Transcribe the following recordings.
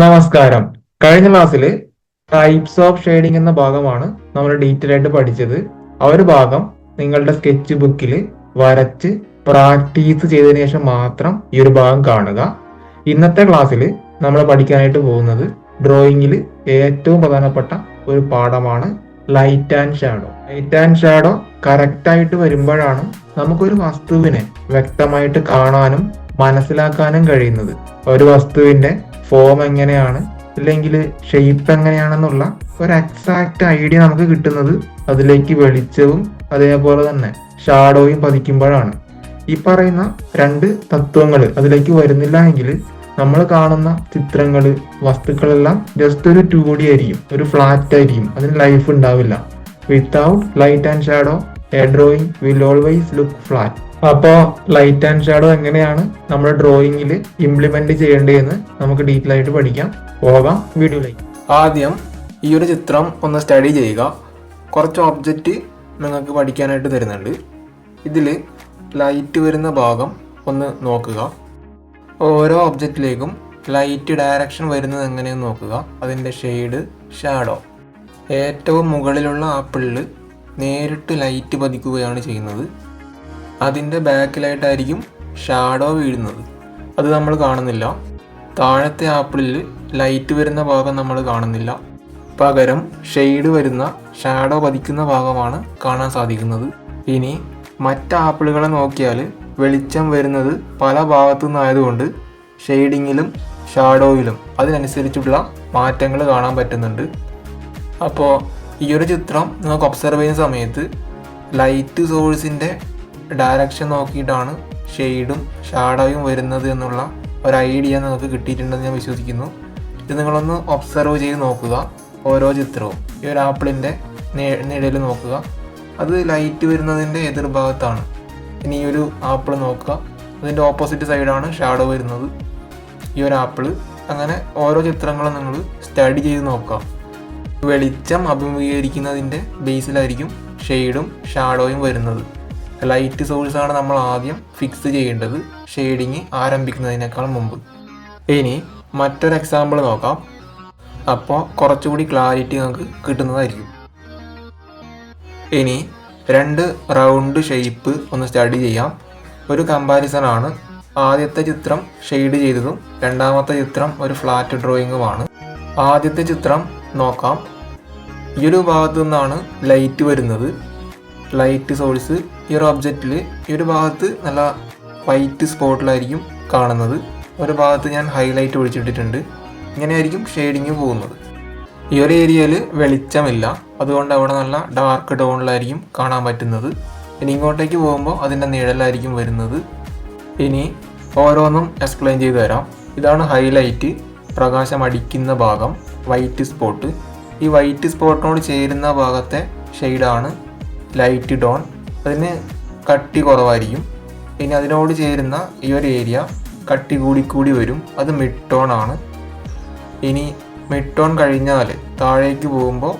നമസ്കാരം. കഴിഞ്ഞ ക്ലാസ്സിൽ ടൈപ്സ് ഓഫ് ഷെയ്ഡിംഗ് എന്ന ഭാഗമാണ് നമ്മൾ ഡീറ്റെയിൽ ആയിട്ട് പഠിച്ചത്. ആ ഒരു ഭാഗം നിങ്ങളുടെ സ്കെച്ച് ബുക്കിൽ വരച്ച് പ്രാക്ടീസ് ചെയ്തതിനു ശേഷം മാത്രം ഈ ഒരു ഭാഗം കാണുക. ഇന്നത്തെ ക്ലാസ്സിൽ നമ്മൾ പഠിക്കാനായിട്ട് പോകുന്നത് ഡ്രോയിങ്ങിൽ ഏറ്റവും പ്രധാനപ്പെട്ട ഒരു പാഠമാണ് light and shadow light and shadow correct ആയിട്ട് വരുമ്പോഴാണ് നമുക്കൊരു വസ്തുവിനെ വ്യക്തമായിട്ട് കാണാനും മനസ്സിലാക്കാനും കഴിയുന്നത്. ഒരു വസ്തുവിന്റെ ഫോം എങ്ങനെയാണ് അല്ലെങ്കിൽ ഷേപ്പ് എങ്ങനെയാണെന്നുള്ള ഒരു എക്സാക്ട് ഐഡിയ നമുക്ക് കിട്ടുന്നത് അതിലേക്ക് വെളിച്ചവും അതേപോലെ തന്നെ ഷാഡോയും പതിക്കുമ്പോഴാണ്. ഈ പറയുന്ന രണ്ട് തത്വങ്ങൾ അതിലേക്ക് വരുന്നില്ല എങ്കിൽ നമ്മൾ കാണുന്ന ചിത്രങ്ങൾ വസ്തുക്കളെല്ലാം ജസ്റ്റ് ഒരു ടു ഡി ആയിരിക്കും ഒരു ഫ്ലാറ്റ് ആയിരിക്കും അതിന് ലൈഫ് ഉണ്ടാവില്ല. Without light and shadow a drawing will always look flat അപ്പോ ലൈറ്റ് ആൻഡ് ഷാഡോ എങ്ങനെയാണ് നമ്മൾ ഡ്രോയിങ്ങിൽ ഇംപ്ലിമെന്റ് ചെയ്യേണ്ടതെന്ന് നമുക്ക് ഡീറ്റെയിൽ ആയിട്ട് പഠിക്കാം. പോകാം വീഡിയോയിലേക്ക്. ആദ്യം ഈ ഒരു ചിത്രം ഒന്ന് സ്റ്റഡി ചെയ്യുക. കുറച്ച് ഒബ്ജക്റ്റ് നിങ്ങൾക്ക് പഠിക്കാനായിട്ട് തരുന്നുണ്ട്. ഇതിൽ ലൈറ്റ് വരുന്ന ഭാഗം ഒന്ന് നോക്കുക. ഓരോ ഒബ്ജക്റ്റിലേക്കും ലൈറ്റ് ഡയറക്ഷൻ വരുന്നത് എങ്ങനെയെന്ന് നോക്കുക. അതിന്റെ ഷെയ്ഡ് ഷാഡോ ഏറ്റവും മുകളിലുള്ള ആപ്പിളിൽ നേരിട്ട് ലൈറ്റ് പതിക്കുകയാണ് ചെയ്യുന്നത്. അതിന്റെ ബാക്കിലായിട്ടായിരിക്കും ഷാഡോ വീഴുന്നത്. അത് നമ്മൾ കാണുന്നില്ല. താഴത്തെ ആപ്പിളിൽ ലൈറ്റ് വരുന്ന ഭാഗം നമ്മൾ കാണുന്നില്ല. പകരം ഷെയ്ഡ് വരുന്ന ഷാഡോ പതിക്കുന്ന ഭാഗമാണ് കാണാൻ സാധിക്കുന്നത്. ഇനി മറ്റ് ആപ്പിളുകളെ നോക്കിയാൽ വെളിച്ചം വരുന്നത് പല ഭാഗത്തു നിന്നായതുകൊണ്ട് ഷെയ്ഡിങ്ങിലും ഷാഡോയിലും അതിനനുസരിച്ചുള്ള മാറ്റങ്ങൾ കാണാൻ പറ്റുന്നുണ്ട്. അപ്പോൾ ഈ ഒരു ചിത്രം നമുക്ക് ഒബ്സർവ് ചെയ്യുന്ന സമയത്ത് ലൈറ്റ് സോഴ്സിന്റെ ഡയറക്ഷൻ നോക്കിയിട്ടാണ് ഷെയ്ഡും ഷാഡോയും വരുന്നത് എന്നുള്ള ഒരു ഐഡിയ നിങ്ങൾക്ക് കിട്ടിയിട്ടുണ്ടെന്ന് ഞാൻ വിശ്വസിക്കുന്നു. ഇത് നിങ്ങളൊന്ന് ഒബ്സർവ് ചെയ്ത് നോക്കുക. ഓരോ ചിത്രവും. ഈ ഒരു ആപ്പിളിന്റെ നിഴൽ നോക്കുക. അത് ലൈറ്റ് വരുന്നതിന്റെ എതിർഭാഗത്താണ്. ഇനി ഈ ഒരു ആപ്പിൾ നോക്കുക. അതിന്റെ ഓപ്പോസിറ്റ് സൈഡാണ് ഷാഡോ വരുന്നത്. ഈ ഒരു ആപ്പിൾ അങ്ങനെ ഓരോ ചിത്രങ്ങളും നിങ്ങൾ സ്റ്റഡി ചെയ്ത് നോക്കുക. വെളിച്ചം അഭിമുഖീകരിക്കുന്നതിന്റെ ബേസിലായിരിക്കും ഷെയ്ഡും ഷാഡോയും വരുന്നത്. ലൈറ്റ് സോഴ്സാണ് നമ്മൾ ആദ്യം ഫിക്സ് ചെയ്യേണ്ടത്. ഷെയ്ഡിങ് ആരംഭിക്കുന്നതിനേക്കാൾ മുമ്പ്. ഇനി മറ്റൊരു എക്സാമ്പിൾ നോക്കാം. അപ്പോൾ കുറച്ചുകൂടി ക്ലാരിറ്റി നമുക്ക് കിട്ടുന്നതായിരിക്കും. ഇനി രണ്ട് റൗണ്ട് ഷേപ്പ് ഒന്ന് സ്റ്റഡി ചെയ്യാം. ഒരു കമ്പാരിസൺ ആണ്. ആദ്യത്തെ ചിത്രം ഷെയ്ഡ് ചെയ്തതും രണ്ടാമത്തെ ചിത്രം ഒരു ഫ്ലാറ്റ് ഡ്രോയിങ്ങുമാണ് ആദ്യത്തെ ചിത്രം നോക്കാം. ഈ ഒരു ഭാഗത്തു നിന്നാണ് ലൈറ്റ് വരുന്നത്. ലൈറ്റ് സോഴ്സ് ഈ ഒരു ഒബ്ജക്റ്റിൽ ഈ ഒരു ഭാഗത്ത് നല്ല വൈറ്റ് സ്പോട്ടിലായിരിക്കും കാണുന്നത്. ഒരു ഭാഗത്ത് ഞാൻ ഹൈലൈറ്റ് ഒഴിച്ചിട്ടിട്ടുണ്ട്. ഇങ്ങനെയായിരിക്കും ഷെയ്ഡിങ് പോകുന്നത്. ഈ ഒരു ഏരിയയിൽ വെളിച്ചമില്ല. അതുകൊണ്ട് അവിടെ നല്ല ഡാർക്ക് ടോണിലായിരിക്കും കാണാൻ പറ്റുന്നത്. ഇനി ഇങ്ങോട്ടേക്ക് പോകുമ്പോൾ അതിന്റെ നിഴലായിരിക്കും വരുന്നത്. ഇനി ഓരോന്നും എക്സ്പ്ലെയിൻ ചെയ്തു തരാം. ഇതാണ് ഹൈലൈറ്റ് പ്രകാശം അടിക്കുന്ന ഭാഗം വൈറ്റ് സ്പോട്ട് ഈ വൈറ്റ് സ്പോട്ടിനോട് ചേരുന്ന ഭാഗത്തെ ഷെയ്ഡാണ് ലൈറ്റ് ടോൺ അതിന് കട്ടി കുറവായിരിക്കും. പിന്നെ അതിനോട് ചേരുന്ന ഈ ഒരു ഏരിയ കട്ടി കൂടി കൂടി വരും. അത് മിഡ് ടോൺ ആണ്. ഇനി മിഡ് ടോൺ കഴിഞ്ഞാൽ താഴേക്ക് പോകുമ്പോൾ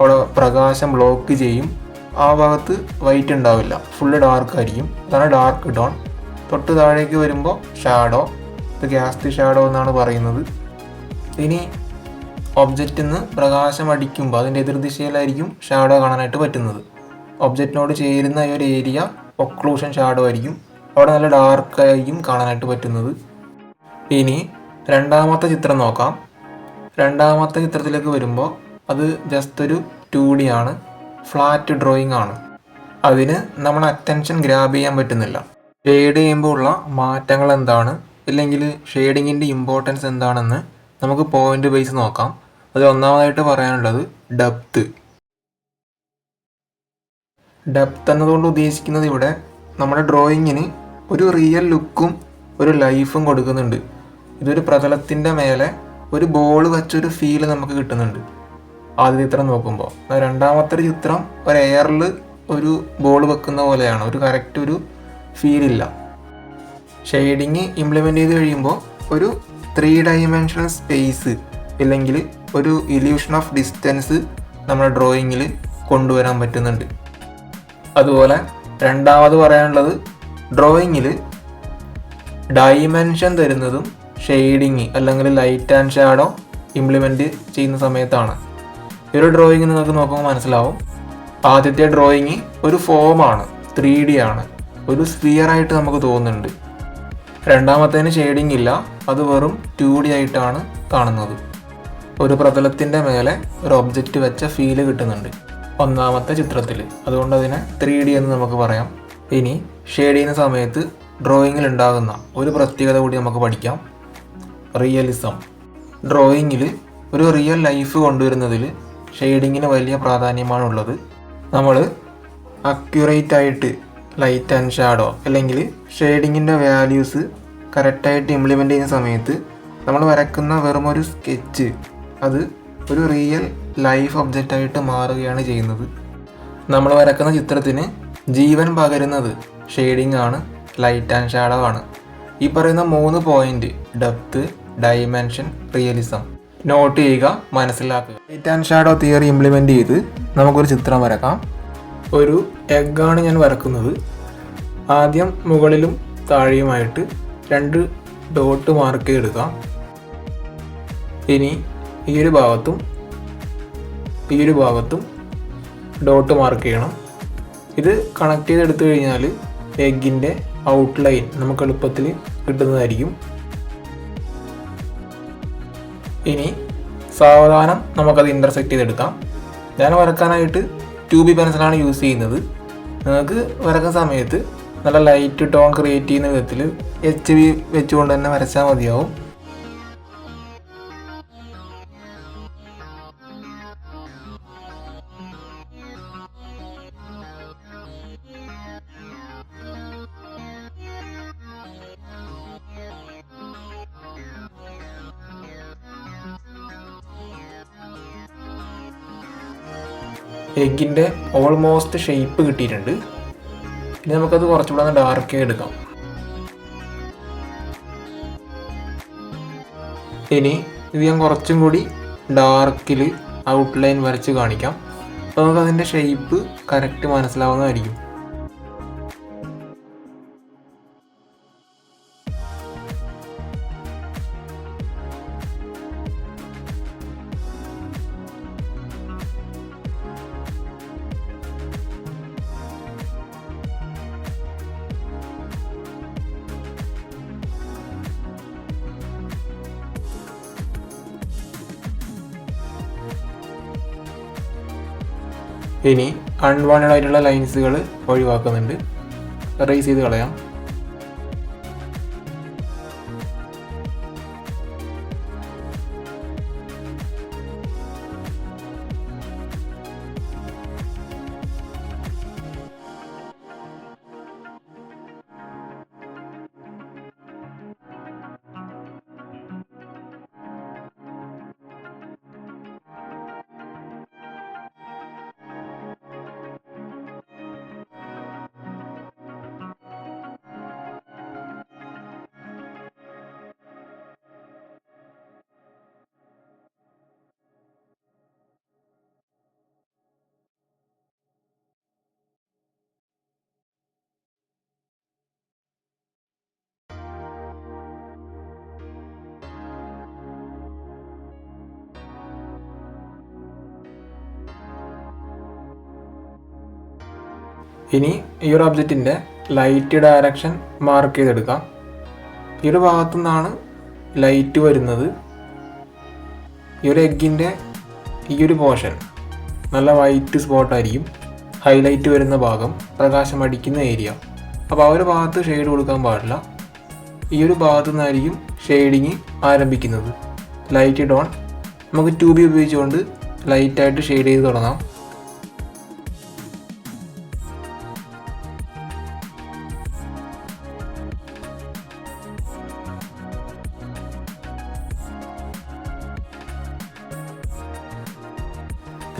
അവിടെ പ്രകാശം ബ്ലോക്ക് ചെയ്യും. ആ ഭാഗത്ത് വൈറ്റ് ഉണ്ടാവില്ല. ഫുള്ള് ഡാർക്ക് ആയിരിക്കും. അതാണ് ഡാർക്ക് ടോൺ തൊട്ട് താഴേക്ക് വരുമ്പോൾ ഷാഡോ ഇത് ഗ്യാസ്തി ഷാഡോ എന്നാണ് പറയുന്നത്. ഇനി ഒബ്ജക്റ്റിൽ നിന്ന് പ്രകാശം അടിക്കുമ്പോൾ അതിന്റെ എതിർദിശയിലായിരിക്കും ഷാഡോ കാണാനായിട്ട് പറ്റുന്നത്. ഒബ്ജക്റ്റിനോട് ചേരുന്ന ഈ ഒരു ഏരിയ ഒക്ലൂഷൻ ഷാഡോ ആയിരിക്കും. അവിടെ നല്ല ഡാർക്ക് ആയിരിക്കും കാണാനായിട്ട് പറ്റുന്നത്. ഇനി രണ്ടാമത്തെ ചിത്രം നോക്കാം. രണ്ടാമത്തെ ചിത്രത്തിലേക്ക് വരുമ്പോൾ അത് ജസ്റ്റ് ഒരു ടു ഡി ആണ്. ഫ്ലാറ്റ് ഡ്രോയിങ് ആണ്. അതിന് നമ്മൾ അറ്റൻഷൻ ഗ്രാബ് ചെയ്യാൻ പറ്റുന്നില്ല. ഷെയ്ഡ് ചെയ്യുമ്പോൾ ഉള്ള മാറ്റങ്ങൾ എന്താണ്? ഇല്ലെങ്കിൽ ഷെയ്ഡിങ്ങിന്റെ ഇമ്പോർട്ടൻസ് എന്താണെന്ന് നമുക്ക് പോയിന്റ് ബേസ് നോക്കാം. അത് ഒന്നാമതായിട്ട് പറയാനുള്ളത് ഡെപ്ത് ഡെപ്ത് എന്നതുകൊണ്ട് ഉദ്ദേശിക്കുന്നത് ഇവിടെ നമ്മുടെ ഡ്രോയിങ്ങിന് ഒരു റിയൽ ലുക്കും ഒരു ലൈഫും കൊടുക്കുന്നുണ്ട്. ഇതൊരു പ്രതലത്തിന്റെ മേലെ ഒരു ബോൾ വെച്ചൊരു ഫീൽ നമുക്ക് കിട്ടുന്നുണ്ട്. ആദ്യ ചിത്രം നോക്കുമ്പോൾ രണ്ടാമത്തെ ഒരു ചിത്രം ഒരു എയറിൽ ഒരു ബോൾ വെക്കുന്ന പോലെയാണ്. ഒരു കറക്റ്റ് ഒരു ഫീലില്ല ഷെയ്ഡിങ് ഇംപ്ലിമെന്റ് ചെയ്ത് കഴിയുമ്പോൾ ഒരു ത്രീ ഡയമെൻഷണൽ സ്പേസ് ഇല്ലെങ്കിൽ ഒരു ഇല്യൂഷൻ ഓഫ് ഡിസ്റ്റൻസ് നമ്മുടെ ഡ്രോയിങ്ങിൽ കൊണ്ടുവരാൻ പറ്റുന്നുണ്ട്. അതുപോലെ രണ്ടാമത് പറയാനുള്ളത് ഡ്രോയിങ്ങിൽ ഡൈമെൻഷൻ തരുന്നതും ഷെയ്ഡിങ് അല്ലെങ്കിൽ ലൈറ്റ് ആൻഡ് ഷാഡോ ഇംപ്ലിമെന്റ് ചെയ്യുന്ന സമയത്താണ്. ഒരു ഡ്രോയിങ് നിങ്ങൾക്ക് നോക്കുമ്പോൾ മനസ്സിലാവും. ആദ്യത്തെ ഡ്രോയിങ് ഒരു ഫോമാണ് ത്രീ ഡി ആണ്. ഒരു സ്ഫിയർ ആയിട്ട് നമുക്ക് തോന്നുന്നുണ്ട്. രണ്ടാമത്തേന് ഷെയ്ഡിങ് ഇല്ല അത് വെറും ടു ഡി ആയിട്ടാണ് കാണുന്നത്. ഒരു പ്രതലത്തിന്റെ മേലെ ഒരു ഒബ്ജക്റ്റ് വെച്ച ഫീൽ കിട്ടുന്നുണ്ട്. ഒന്നാമത്തെ ചിത്രത്തിൽ അതുകൊണ്ട് അതിനെ ത്രീ ഡി എന്ന് നമുക്ക് പറയാം. ഇനി ഷെയ്ഡ് ചെയ്യുന്ന സമയത്ത് ഡ്രോയിങ്ങിൽ ഉണ്ടാകുന്ന ഒരു പ്രത്യേകത കൂടി നമുക്ക് പഠിക്കാം. റിയലിസം ഡ്രോയിങ്ങിൽ ഒരു റിയൽ ലൈഫ് കൊണ്ടുവരുന്നതിൽ ഷെയ്ഡിങ്ങിന് വലിയ പ്രാധാന്യമാണുള്ളത് നമ്മൾ അക്യുറേറ്റ് ആയിട്ട് ലൈറ്റ് ആൻഡ് ഷാഡോ അല്ലെങ്കിൽ ഷെയ്ഡിങ്ങിന്റെ വാല്യൂസ് കറക്റ്റായിട്ട് ഇംപ്ലിമെന്റ് ചെയ്യുന്ന സമയത്ത് നമ്മൾ വരക്കുന്ന വെറുമൊരു സ്കെച്ച് അത് ഒരു റിയൽ ലൈഫ് ഒബ്ജക്റ്റായിട്ട് മാറുകയാണ് ചെയ്യുന്നത്. നമ്മൾ വരക്കുന്ന ചിത്രത്തിന് ജീവൻ പകരുന്നത് ഷെയ്ഡിംഗ് ആണ് ലൈറ്റ് ആൻഡ് ഷാഡോ ആണ്. ഈ പറയുന്ന മൂന്ന് point depth dimension realism note ചെയ്യുക മനസ്സിലാക്കുക. Light and shadow theory implement ചെയ്ത് നമുക്കൊരു ചിത്രം വരക്കാം. ഒരു എഗ്ഗാണ് ഞാൻ വരക്കുന്നത്. ആദ്യം മുകളിലും താഴെയുമായിട്ട് രണ്ട് ഡോട്ട് മാർക്ക് ചെയ്തെടുക്കാം ഇനി ഈ ഒരു ഭാഗത്തും ഈ ഒരു ഭാഗത്തും ഡോട്ട് മാർക്ക് ചെയ്യണം. ഇത് കണക്ട് ചെയ്തെടുത്തു കഴിഞ്ഞാൽ എഗ്ഗിന്റെ ഔട്ട്ലൈൻ നമുക്ക് എളുപ്പത്തിൽ കിട്ടുന്നതായിരിക്കും. ഇനി സാവധാനം നമുക്കത് ഇന്റർസെക്റ്റ് ചെയ്തെടുക്കാം. ഞാൻ വരക്കാനായിട്ട് ട്യൂബി പെൻസിലാണ് യൂസ് ചെയ്യുന്നത്. നിങ്ങൾക്ക് വരക്കുന്ന സമയത്ത് നല്ല ലൈറ്റ് ടോൺ ക്രിയേറ്റ് ചെയ്യുന്ന വിധത്തിൽ എച്ച് ബി വെച്ചുകൊണ്ട് തന്നെ വരച്ചാൽ മതിയാവും. എഗ്ഗിന്റെ ഓൾമോസ്റ്റ് ഷേപ്പ് കിട്ടിയിട്ടുണ്ട്. ഇനി നമുക്കത് കുറച്ചുകൂടെ ഒന്ന് ഡാർക്ക് എടുക്കാം. ഇനി ഇത് ഞാൻ കുറച്ചും കൂടി ഡാർക്കിൽ ഔട്ട്ലൈൻ വരച്ച് കാണിക്കാം. അപ്പോൾ നമുക്ക് അതിന്റെ ഷേപ്പ് കറക്റ്റ് മനസ്സിലാവുന്നതായിരിക്കും. ഇനി അൺവാണ്ടഡ് ആയിട്ടുള്ള ലൈൻസുകൾ ഒഴിവാക്കുന്നുണ്ട്. റേസ് ചെയ്ത് കളയാം. ഇനി ഈ ഒരു ഒബ്ജക്റ്റിന്റെ ലൈറ്റ് ഡയറക്ഷൻ മാർക്ക് ചെയ്തെടുക്കാം. ഈ ഒരു ഭാഗത്തു നിന്നാണ് ലൈറ്റ് വരുന്നത്. ഈ ഒരു എഗ്ഗിന്റെ ഈ ഒരു പോർഷൻ നല്ല വൈറ്റ് സ്പോട്ടായിരിക്കും ഹൈലൈറ്റ് വരുന്ന ഭാഗം പ്രകാശം അടിക്കുന്ന ഏരിയ അപ്പോൾ ആ ഒരു ഭാഗത്ത് ഷെയ്ഡ് കൊടുക്കാൻ പാടില്ല. ഈ ഒരു ഭാഗത്തു നിന്നായിരിക്കും ഷെയ്ഡിങ് ആരംഭിക്കുന്നത്. ലൈറ്റ് ഇടോൺ നമുക്ക് ട്യൂബി ഉപയോഗിച്ചുകൊണ്ട് ലൈറ്റായിട്ട് ഷെയ്ഡ് ചെയ്ത് തുടങ്ങാം.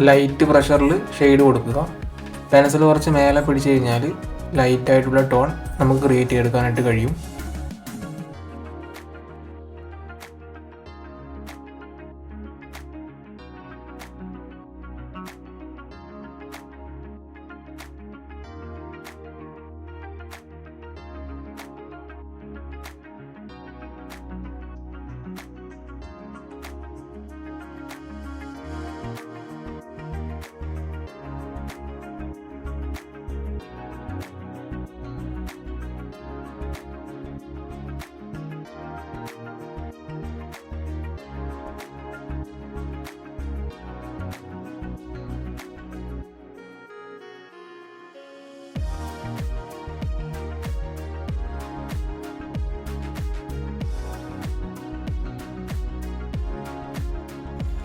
ലൈറ്റ് പ്രഷറിൽ ഷെയ്ഡ് കൊടുക്കുക. പെൻസിൽ കുറച്ച് മേലെ പിടിച്ചു കഴിഞ്ഞാൽ ലൈറ്റായിട്ടുള്ള ടോൺ നമുക്ക് ക്രിയേറ്റ് ചെയ്തെടുക്കാനായിട്ട് കഴിയും.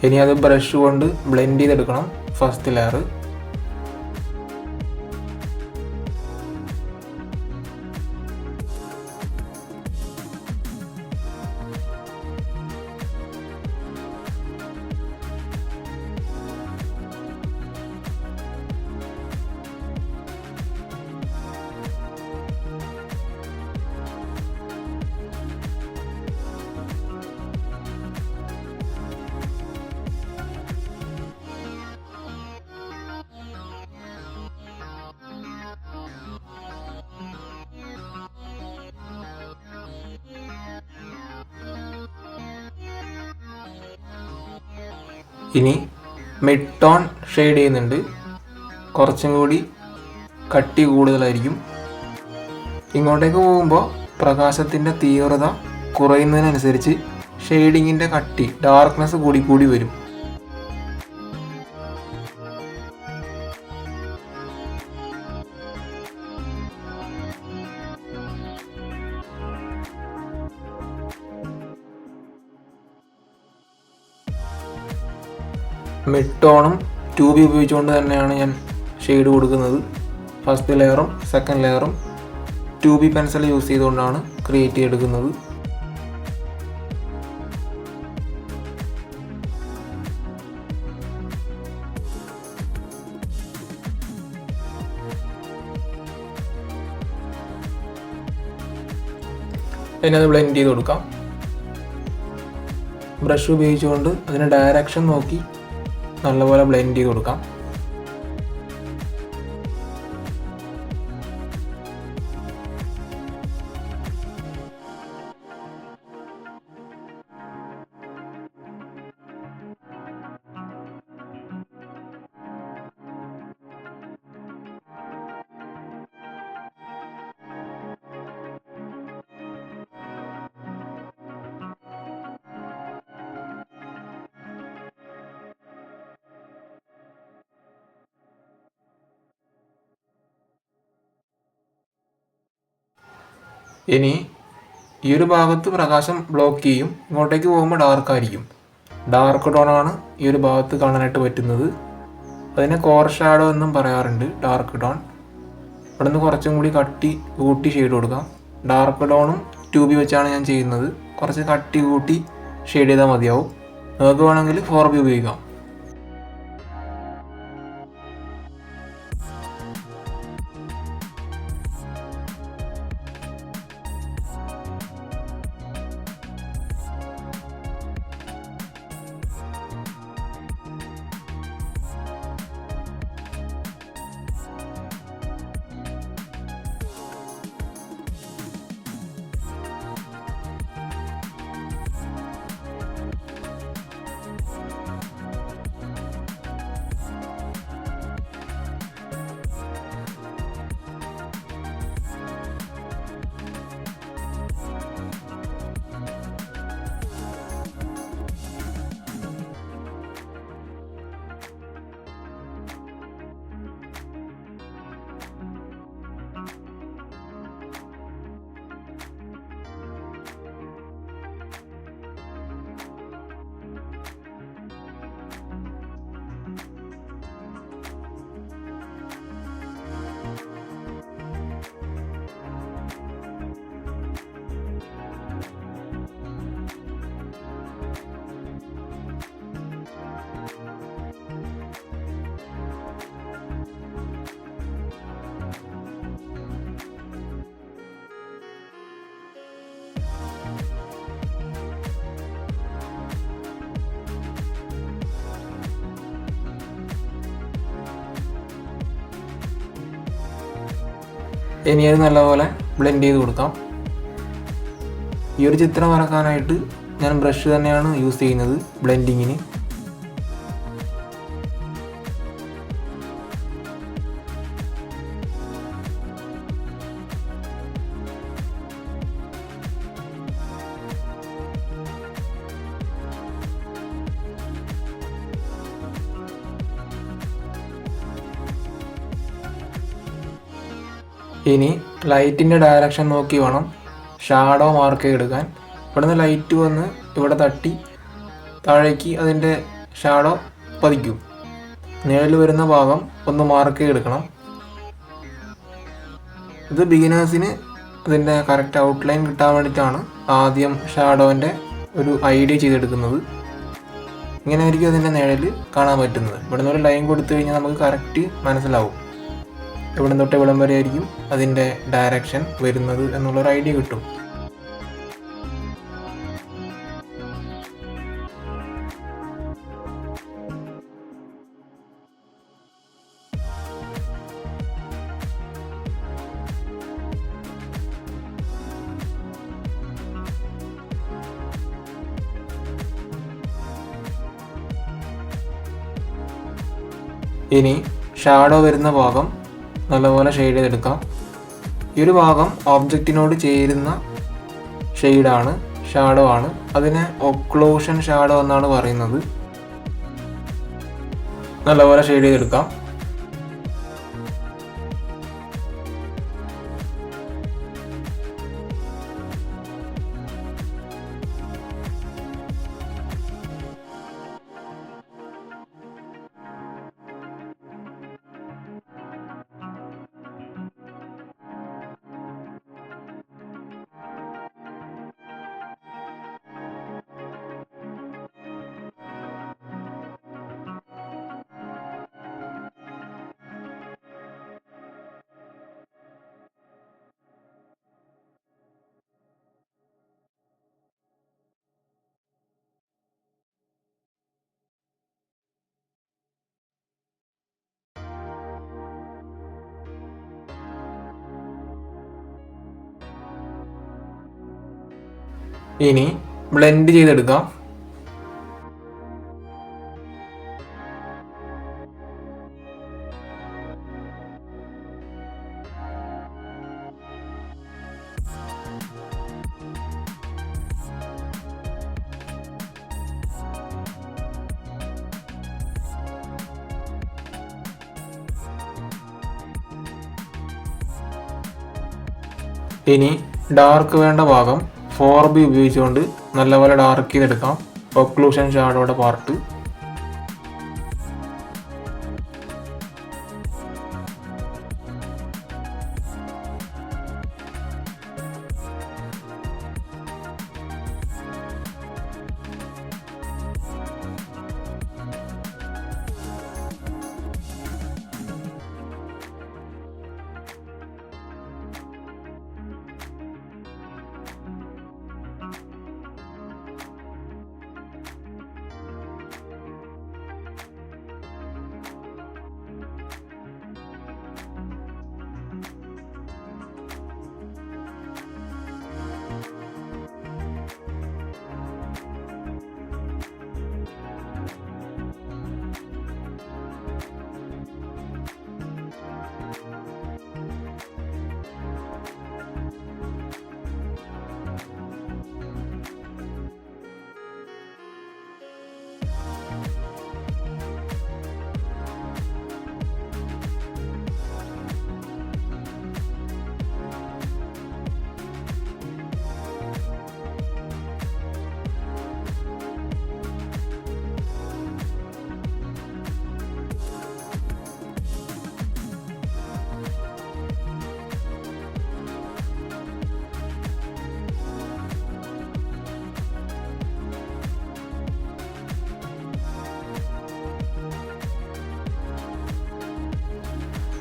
ഇനി അത് ബ്രഷ് കൊണ്ട് ബ്ലെൻഡ് ചെയ്തെടുക്കണം ഫസ്റ്റ് ലെയർ ഇനി മിഡ് ടോൺ ഷെയ്ഡ് ചെയ്യുന്നുണ്ട്. കുറച്ചും കൂടി കട്ടി കൂടുതലായിരിക്കും. ഇങ്ങോട്ടേക്ക് പോകുമ്പോൾ പ്രകാശത്തിന്റെ തീവ്രത കുറയുന്നതിനനുസരിച്ച് ഷെയ്ഡിങ്ങിന്റെ കട്ടി ഡാർക്ക്നെസ് കൂടി കൂടി വരും. മിഡ് ടോണും ട്യൂബി ഉപയോഗിച്ചുകൊണ്ട് തന്നെയാണ് ഞാൻ ഷെയ്ഡ് കൊടുക്കുന്നത്. ഫസ്റ്റ് ലെയറും സെക്കൻഡ് ലെയറും ട്യൂബി പെൻസിൽ യൂസ് ചെയ്തുകൊണ്ടാണ് ക്രിയേറ്റ് ചെയ്തെടുക്കുന്നത്. ഇനി അത് ബ്ലെൻഡ് ചെയ്ത് കൊടുക്കാം. ബ്രഷ് ഉപയോഗിച്ചുകൊണ്ട് അതിന് ഡയറക്ഷൻ നോക്കി നല്ലപോലെ ബ്ലെൻഡ് ചെയ്ത് കൊടുക്കാം. ഇനി ഈ ഒരു ഭാഗത്ത് പ്രകാശം ബ്ലോക്ക് ചെയ്യും. ഇങ്ങോട്ടേക്ക് പോകുമ്പോൾ ഡാർക്ക് ആയിരിക്കും. ഡാർക്ക് ടോണാണ് ഈ ഒരു ഭാഗത്ത് കാണാനായിട്ട് പറ്റുന്നത്. അതിനെ കോർ ഷാഡോ എന്നും പറയാറുണ്ട് ഡാർക്ക് ടോൺ ഇവിടെ നിന്ന് കുറച്ചും കൂടി കട്ടി കൂട്ടി ഷെയ്ഡ് കൊടുക്കാം. ഡാർക്ക് ടോണും ട്യൂബി വെച്ചാണ് ഞാൻ ചെയ്യുന്നത്. കുറച്ച് കട്ടി കൂട്ടി ഷെയ്ഡ് ചെയ്താൽ മതിയാവും. നിങ്ങൾക്ക് വേണമെങ്കിൽ ഫോർ ബി ഉപയോഗിക്കാം. ഇനി അത് നല്ലപോലെ ബ്ലെൻഡ് ചെയ്ത് കൊടുക്കാം. ഈ ഒരു ചിത്രം വരക്കാനായിട്ട് ഞാൻ ബ്രഷ് തന്നെയാണ് യൂസ് ചെയ്യുന്നത് ബ്ലെൻഡിങ്ങിന് ഇനി ലൈറ്റിന്റെ ഡയറക്ഷൻ നോക്കി വേണം ഷാഡോ മാർക്ക് എടുക്കാൻ. ഇവിടുന്ന് ലൈറ്റ് വന്ന് ഇവിടെ തട്ടി താഴേക്ക് അതിന്റെ ഷാഡോ പതിക്കും. നേരിൽ വരുന്ന ഭാഗം ഒന്ന് മാർക്ക് ചെയ്തെടുക്കണം ഇത് ബിഗിനേഴ്സിന് അതിന്റെ കറക്റ്റ് ഔട്ട്ലൈൻ കിട്ടാൻ വേണ്ടിയിട്ടാണ് ആദ്യം ഷാഡോന്റെ ഒരു ഐഡിയ ചെയ്തെടുക്കുന്നത്. ഇങ്ങനെ ആയിരിക്കും അതിന്റെ നിഴൽ കാണാൻ പറ്റുന്നത്. ഇവിടുന്ന് ഒരു ലൈൻ കൊടുത്തു കഴിഞ്ഞാൽ നമുക്ക് കറക്റ്റ് മനസ്സിലാവും. ഇവിടെ തൊട്ട് എവിടം വരെ ആയിരിക്കും അതിന്റെ ഡയറക്ഷൻ വരുന്നത് എന്നുള്ളൊരു ഐഡിയ കിട്ടും. ഇനി ഷാഡോ വരുന്ന ഭാഗം നല്ലപോലെ ഷെയ്ഡ് ചെയ്തെടുക്കാം. ഈ ഒരു ഭാഗം ഓബ്ജക്റ്റിനോട് ചേരുന്ന ഷെയ്ഡാണ് ഷാഡോ ആണ്. അതിനെ ഒക്ലൂഷൻ ഷാഡോ എന്നാണ് പറയുന്നത്. നല്ലപോലെ ഷെയ്ഡ് ചെയ്തെടുക്കാം. ഇനി ബ്ലെൻഡ് ചെയ്തെടുക്കാം. ഇനി ഡാർക്ക് വേണ്ട ഭാഗം ഫോർ ബി ഉപയോഗിച്ചുകൊണ്ട് നല്ലപോലെ ഡാർക്ക് ചെയ്തെടുക്കാം. ഒക്ലൂഷൻ ഷാഡോയുടെ പാർട്ട്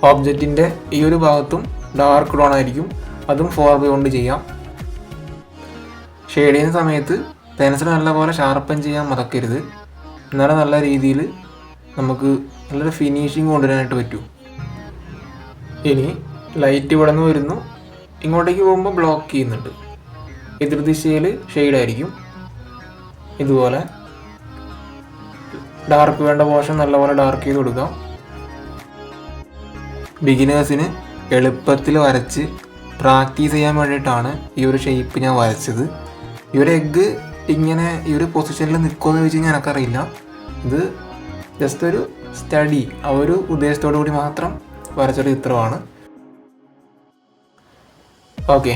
ഓബ്ജക്റ്റിന്റെ ഈ ഒരു ഭാഗത്തും ഡാർക്ക് ഡോൺ ആയിരിക്കും. അതും ഫോർ ബൈ കൊണ്ട് ചെയ്യാം. ഷെയ്ഡ് ചെയ്യുന്ന സമയത്ത് പെൻസിൽ നല്ലപോലെ ഷാർപ്പൻ ചെയ്യാൻ മറക്കരുത്. എന്നാലും നല്ല രീതിയിൽ നമുക്ക് നല്ലൊരു ഫിനിഷിങ് കൊണ്ടുവരാനായിട്ട് പറ്റൂ. ഇനി ലൈറ്റ് ഇവിടെ നിന്ന് വരുന്നു. ഇങ്ങോട്ടേക്ക് പോകുമ്പോൾ ബ്ലോക്ക് ചെയ്യുന്നുണ്ട്. എതിർദിശയിൽ ഷെയ്ഡ് ആയിരിക്കും. ഇതുപോലെ ഡാർക്ക് വേണ്ട പോർഷൻ നല്ലപോലെ ഡാർക്ക് ചെയ്ത് കൊടുക്കാം. ബിഗിനേഴ്സിന് എളുപ്പത്തിൽ വരച്ച് പ്രാക്ടീസ് ചെയ്യാൻ വേണ്ടിയിട്ടാണ് ഈ ഒരു ഷേപ്പ് ഞാൻ വരച്ചത്. ഈ ഒരു എഗ്ഗ് ഇങ്ങനെ ഈ ഒരു പൊസിഷനിൽ നിൽക്കുമെന്ന് ചോദിച്ചു കഴിഞ്ഞാൽ എനിക്കറിയില്ല. ഇത് ജസ്റ്റ് ഒരു സ്റ്റഡി ആ ഒരു ഉദ്ദേശത്തോടു കൂടി മാത്രം വരച്ചൊരു ചിത്രമാണ്. ഓക്കെ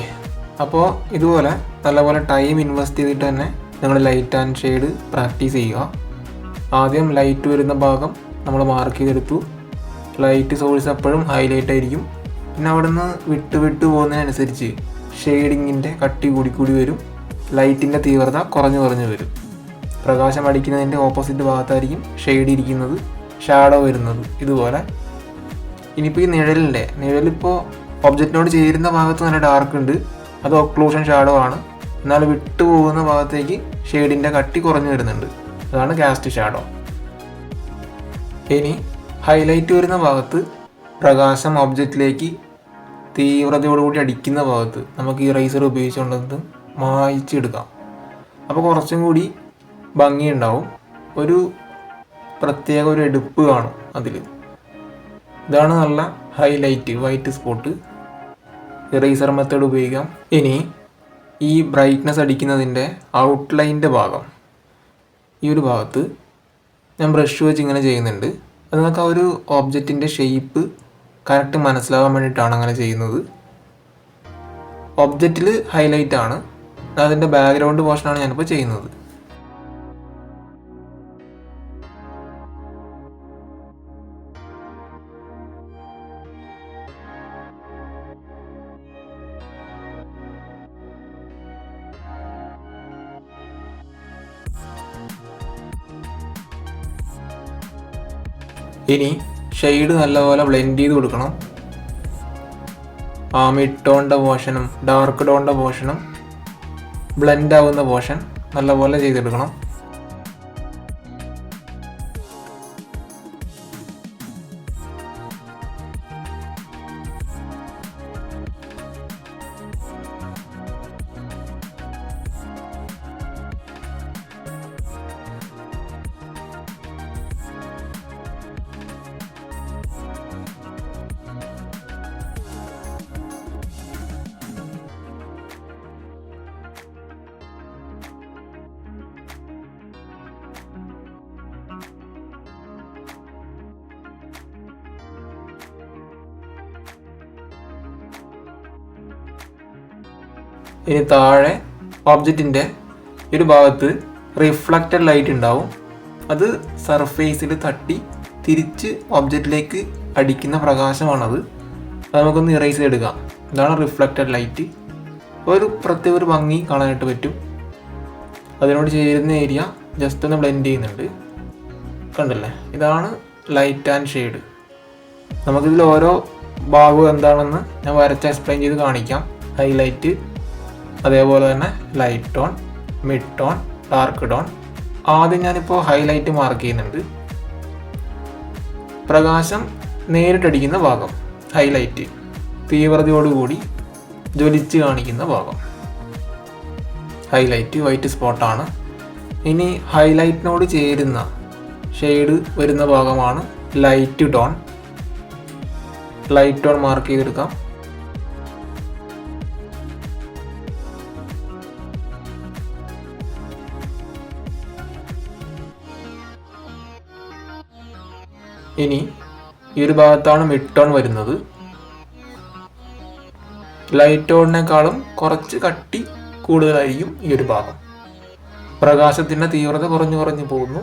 അപ്പോൾ ഇതുപോലെ നല്ലപോലെ ടൈം ഇൻവെസ്റ്റ് ചെയ്തിട്ട് തന്നെ നിങ്ങൾ ലൈറ്റ് ആൻഡ് ഷെയ്ഡ് പ്രാക്ടീസ് ചെയ്യുക. ആദ്യം ലൈറ്റ് വരുന്ന ഭാഗം നമ്മൾ മാർക്ക് ചെയ്തെടുത്തു. ലൈറ്റ് സോഴ്സ് എപ്പോഴും ഹൈലൈറ്റ് ആയിരിക്കും. പിന്നെ അവിടെ നിന്ന് വിട്ട് വിട്ട് പോകുന്നതിനനുസരിച്ച് ഷെയ്ഡിങ്ങിന്റെ കട്ടി കൂടി കൂടി വരും. ലൈറ്റിന്റെ തീവ്രത കുറഞ്ഞു കുറഞ്ഞു വരും. പ്രകാശം അടിക്കുന്നതിന്റെ ഓപ്പോസിറ്റ് ഭാഗത്തായിരിക്കും ഷെയ്ഡ് ഇരിക്കുന്നത് ഷാഡോ വരുന്നത് ഇതുപോലെ. ഇനിയിപ്പോൾ ഈ നിഴലിന്റെ നിഴലിപ്പോൾ ഒബ്ജക്റ്റിനോട് ചേരുന്ന ഭാഗത്ത് നല്ല ഡാർക്ക് ഉണ്ട്. അത് ഒക്ലൂഷൻ ഷാഡോ ആണ്. എന്നാൽ വിട്ടു പോകുന്ന ഭാഗത്തേക്ക് ഷെയ്ഡിന്റെ കട്ടി കുറഞ്ഞു വരുന്നുണ്ട്. അതാണ് കാസ്റ്റ് ഷാഡോ ഇനി ഹൈലൈറ്റ് വരുന്ന ഭാഗത്ത് പ്രകാശം ഒബ്ജക്റ്റിലേക്ക് തീവ്രതയോടുകൂടി അടിക്കുന്ന ഭാഗത്ത് നമുക്ക് ഈ റൈസർ ഉപയോഗിച്ചുകൊണ്ടത് മായ്ച്ചെടുക്കാം. അപ്പോൾ കുറച്ചും കൂടി ഭംഗിയുണ്ടാവും. ഒരു പ്രത്യേക ഒരു എടുപ്പ് കാണും അതിൽ ഇതാണ് നല്ല highlight white spot eraser method ഉപയോഗിക്കാം. ഇനി ഈ ബ്രൈറ്റ്നസ് അടിക്കുന്നതിന്റെ ഔട്ട്ലൈന്റെ ഭാഗം. ഈ ഒരു ഭാഗത്ത് ഞാൻ ബ്രഷ് വെച്ച് ഇങ്ങനെ ചെയ്യുന്നുണ്ട്. അത് നമുക്ക് ആ ഒരു ഓബ്ജക്റ്റിന്റെ ഷേപ്പ് കറക്റ്റ് മനസ്സിലാവാൻ വേണ്ടിയിട്ടാണ് അങ്ങനെ ചെയ്യുന്നത്. ഒബ്ജക്റ്റിൽ ഹൈലൈറ്റ് ആണ്. അതിന്റെ ബാക്ക്ഗ്രൗണ്ട് പോർഷനാണ് ഞാനിപ്പോൾ ചെയ്യുന്നത്. ഇനി ഷെയ്ഡ് നല്ലപോലെ ബ്ലെൻഡ് ചെയ്ത് കൊടുക്കണം. ആ മിഡ് ടോണിന്റെ പോർഷനും ഡാർക്ക് ടോണിന്റെ പോർഷനും ബ്ലെൻഡ് ആവുന്ന പോർഷൻ നല്ലപോലെ ചെയ്തെടുക്കണം. ഇനി താഴെ ഓബ്ജക്റ്റിന്റെ ഒരു ഭാഗത്ത് റിഫ്ലക്റ്റഡ് ലൈറ്റ് ഉണ്ടാവും. അത് സർഫേസിൽ തട്ടി തിരിച്ച് ഓബ്ജക്റ്റിലേക്ക് അടിക്കുന്ന പ്രകാശമാണത്. അത് നമുക്കൊന്ന് ഇറേസ് ചെയ്തെടുക്കാം. ഇതാണ് റിഫ്ലക്റ്റഡ് ലൈറ്റ് ഒരു പ്രത്യേക ഒരു ഭംഗി കാണാനായിട്ട് പറ്റും. അതിനോട് ചേരുന്ന ഏരിയ ജസ്റ്റ് ഒന്ന് ബ്ലെൻഡ് ചെയ്യുന്നുണ്ട്. കണ്ടല്ലേ? ഇതാണ് ലൈറ്റ് ആൻഡ് ഷെയ്ഡ് നമുക്കിതിൽ ഓരോ ഭാഗവും എന്താണെന്ന് ഞാൻ വരച്ച് എക്സ്പ്ലെയിൻ ചെയ്ത് കാണിക്കാം. ഹൈലൈറ്റ് അതേപോലെ തന്നെ light tone mid tone dark tone ആദ്യം ഞാനിപ്പോൾ ഹൈലൈറ്റ് മാർക്ക് ചെയ്യുന്നുണ്ട്. പ്രകാശം നേരിട്ടടിക്കുന്ന ഭാഗം ഹൈലൈറ്റ് തീവ്രതയോടുകൂടി ജ്വലിച്ച് കാണിക്കുന്ന ഭാഗം. ഹൈലൈറ്റ് വൈറ്റ് സ്പോട്ടാണ് ഇനി ഹൈലൈറ്റിനോട് ചേരുന്ന ഷെയ്ഡ് വരുന്ന ഭാഗമാണ് light tone light tone mark ചെയ്തെടുക്കാം. ഇനി ഈ ഒരു ഭാഗത്താണ് മിഡ് ടോൺ വരുന്നത്. ലൈറ്റ് ടോണിനേക്കാളും കുറച്ച് കട്ടി കൂടുതലായിരിക്കും ഈ ഒരു ഭാഗം. പ്രകാശത്തിന്റെ തീവ്രത കുറഞ്ഞു കുറഞ്ഞു പോകുന്നു.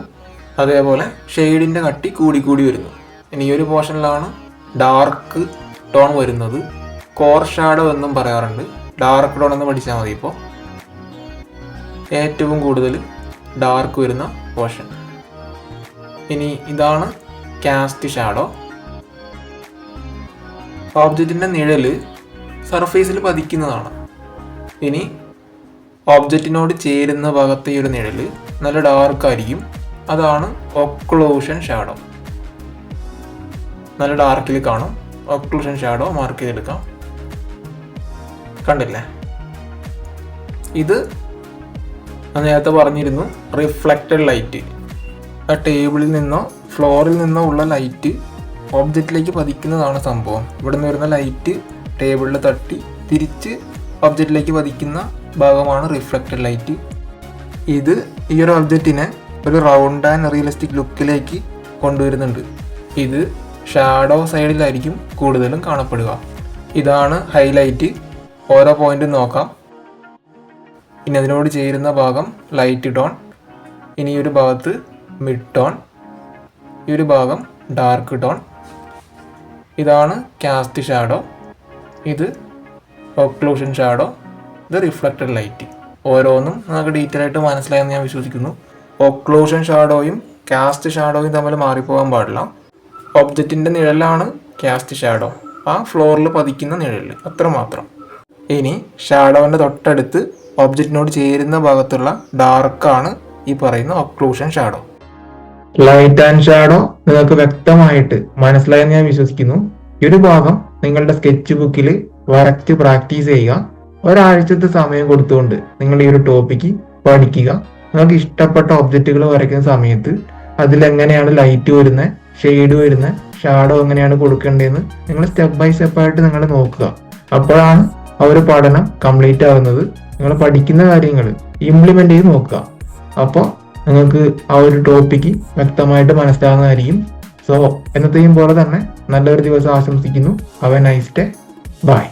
അതേപോലെ ഷെയ്ഡിന്റെ കട്ടി കൂടി കൂടി വരുന്നു. ഇനി ഈ ഒരു പോർഷനിലാണ് ഡാർക്ക് ടോൺ വരുന്നത്. കോർ ഷാഡോ എന്നും പറയാറുണ്ട്. ഡാർക്ക് ടോൺ എന്ന് പഠിച്ചാൽ മതി ഇപ്പോൾ ഏറ്റവും കൂടുതൽ ഡാർക്ക് വരുന്ന പോർഷൻ ഇനി ഇതാണ് കാസ്റ്റ് ഷാഡോ ഓബ്ജക്റ്റിന്റെ നിഴൽ സർഫേസിൽ പതിക്കുന്നതാണ്. ഇനി ഓബ്ജക്റ്റിനോട് ചേരുന്ന ഭാഗത്തെ ഒരു നിഴൽ നല്ല ഡാർക്കായിരിക്കും അതാണ് ഒക്ലൂഷൻ ഷാഡോ നല്ല ഡാർക്കിൽ കാണും. ഒക്ലൂഷൻ ഷാഡോ മാർക്ക് ചെയ്തെടുക്കാം. കണ്ടില്ലേ? ഇത് നേരത്തെ പറഞ്ഞിരുന്നു റിഫ്ലക്റ്റഡ് ലൈറ്റ് ആ ടേബിളിൽ നിന്നോ ഫ്ലോറിൽ നിന്നുള്ള ലൈറ്റ് ഒബ്ജക്റ്റിലേക്ക് പതിക്കുന്നതാണ് സംഭവം. ഇവിടെ നിന്ന് വരുന്ന ലൈറ്റ് ടേബിളിൽ തട്ടി തിരിച്ച് ഒബ്ജക്റ്റിലേക്ക് പതിക്കുന്ന ഭാഗമാണ് റിഫ്ലക്റ്റഡ് ലൈറ്റ്. ഇത് ഈ ഒരു ഒബ്ജക്റ്റിനെ ഒരു റൗണ്ട് ആൻഡ് റിയലിസ്റ്റിക് ലുക്കിലേക്ക് കൊണ്ടുവരുന്നുണ്ട്. ഇത് ഷാഡോ സൈഡിലായിരിക്കും കൂടുതലും കാണപ്പെടുക. ഇതാണ് ഹൈലൈറ്റ്. ഓരോ പോയിന്റും നോക്കാം. ഇനി അതിനോട് ചേരുന്ന ഭാഗം ലൈറ്റ് ടോൺ. ഇനി ഒരു ഭാഗത്ത് മിഡ് ടോൺ. ഈ ഒരു ഭാഗം ഡാർക്ക് ടോൺ ഇതാണ് കാസ്റ്റ് ഷാഡോ ഇത് ഒക്ലൂഷൻ ഷാഡോ ഇത് റിഫ്ലക്റ്റഡ് ലൈറ്റ് ഓരോന്നും നമുക്ക് ഡീറ്റെയിൽ ആയിട്ട് മനസ്സിലായെന്ന് ഞാൻ വിശ്വസിക്കുന്നു. ഒക്ലൂഷൻ ഷാഡോയും കാസ്റ്റ് ഷാഡോയും തമ്മിൽ മാറിപ്പോകാൻ പാടില്ല. ഒബ്ജക്റ്റിന്റെ നിഴലാണ് കാസ്റ്റ് ഷാഡോ ആ ഫ്ലോറിൽ പതിക്കുന്ന നിഴൽ അത്രമാത്രം ഇനി ഷാഡോവിന്റെ തൊട്ടടുത്ത് ഒബ്ജക്റ്റിനോട് ചേരുന്ന ഭാഗത്തുള്ള ഡാർക്കാണ് ഈ പറയുന്ന occlusion shadow light and shadow നിങ്ങൾക്ക് വ്യക്തമായിട്ട് മനസ്സിലായെന്ന് ഞാൻ വിശ്വസിക്കുന്നു. ഈ ഒരു ഭാഗം നിങ്ങളുടെ സ്കെച്ച് ബുക്കിൽ വരച്ച് പ്രാക്ടീസ് ചെയ്യുക. ഒരാഴ്ചത്തെ സമയം കൊടുത്തുകൊണ്ട് നിങ്ങൾ ഈ ഒരു ടോപ്പിക്ക് പഠിക്കുക. നിങ്ങൾക്ക് ഇഷ്ടപ്പെട്ട ഒബ്ജക്റ്റുകൾ വരയ്ക്കുന്ന സമയത്ത് അതിലെങ്ങനെയാണ് ലൈറ്റ് വരുന്നത് ഷെയ്ഡ് വരുന്നത് ഷാഡോ എങ്ങനെയാണ് കൊടുക്കേണ്ടതെന്ന് നിങ്ങൾ സ്റ്റെപ്പ് ബൈ സ്റ്റെപ്പ് ആയിട്ട് നിങ്ങൾ നോക്കുക. അപ്പോഴാണ് ആ ഒരു പഠനം കംപ്ലീറ്റ് ആവുന്നത് നിങ്ങൾ പഠിക്കുന്ന കാര്യങ്ങൾ ഇംപ്ലിമെന്റ് ചെയ്ത് നോക്കുക. അപ്പോൾ നിങ്ങൾക്ക് ആ ഒരു ടോപ്പിക്ക് വ്യക്തമായിട്ട് മനസ്സിലാകുന്നതായിരിക്കും സോ എന്നത്തെയും പോലെ തന്നെ നല്ലൊരു ദിവസം ആശംസിക്കുന്നു. അവ നൈസ് ഡേ ബൈ